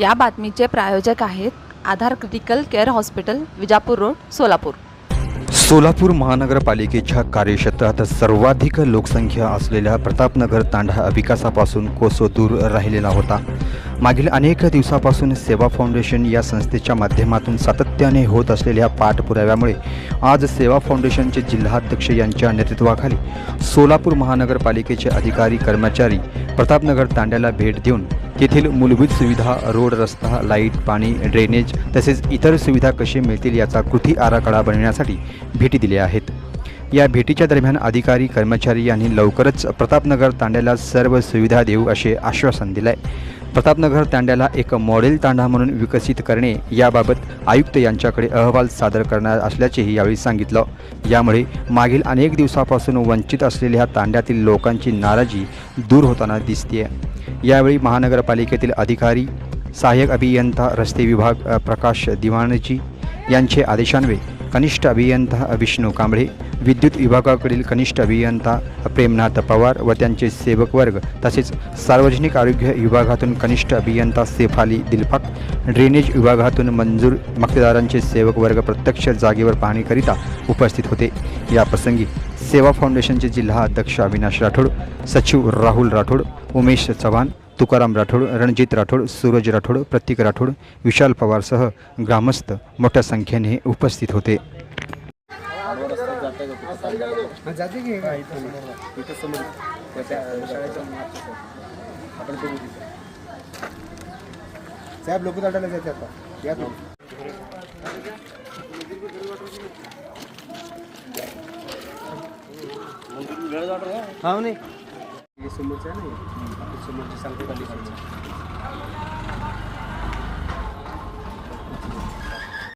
या बातमीचे प्रायोजक आहेत Aadhaar critical care hospital Vijapur road Solapur. Solapur महानगरपालिकेच्या कार्यक्षेत्रात सर्वाधिक लोकसंख्या असलेल्या प्रतापनगर तांडा विकासापासून कोसो दूर राहिलेला होता. मागील अनेक दिवसापासून सेवा फाउंडेशन या संस्थेच्या माध्यमातून सातत्याने होत असलेल्या पाठपुराव्यामुळे आज सेवा फाउंडेशनचे जिल्हाध्यक्ष यांच्या नेतृत्वाखाली सोलापूर महानगरपालिकेचे अधिकारी कर्मचारी प्रतापनगर तांड्याला भेट देऊन तेथील मूलभूत सुविधा रोड रस्ता लाइट पाणी ड्रेनेज तसेच इतर सुविधा कशी मिळतील याचा कृती आराखडा बनविण्यासाठी भेटी दिल्या आहेत. या भेटीच्या दरम्यान अधिकारी कर्मचारी यांनी लवकरच प्रतापनगर तांड्याला सर्व सुविधा देऊ असे आश्वासन दिले प्रतापनगर तांड्याला एक मॉडेल तांडा म्हणून विकसित करणे याबाबत आयुक्त यांच्याकडे अहवाल सादर करणार असल्याचेही यावेळी सांगितलं. यामुळे मागील अनेक दिवसापासून वंचित असलेल्या तांड्यातील लोकांची नाराजी दूर होताना दिसते यावेळी महानगरपालिकेतील अधिकारी सहाय्यक अभियंता रस्ते विभाग प्रकाश दिवाणजी यांचे आदेशान्वये कनिष्ठ अभियंता विष्णू कांबळे विद्युत विभागाकडील कनिष्ठ अभियंता प्रेमनाथ पवार व त्यांचे सेवक वर्ग तसेच सार्वजनिक आरोग्य विभागातून कनिष्ठ अभियंता सेफाली दिलपाक ड्रेनेज विभागातून मंजूर मक्तेदारांचे सेवक वर्ग प्रत्यक्ष जागेवर पाहणीकरिता उपस्थित होते. या प्रसंगी सेवा फाउंडेशनचे जिल्हा अध्यक्ष अविनाश राठोड सचिव राहुल राठोड उमेश चव्हाण तुकाराम राठोड रणजित राठोड सूरज राठोड प्रतीक राठोड विशाल पवारसह ग्रामस्थ मोठ्या संख्येने उपस्थित होते. साहेब लोक समोरचं आहे ना समोरचे सांगतो खाली खालचं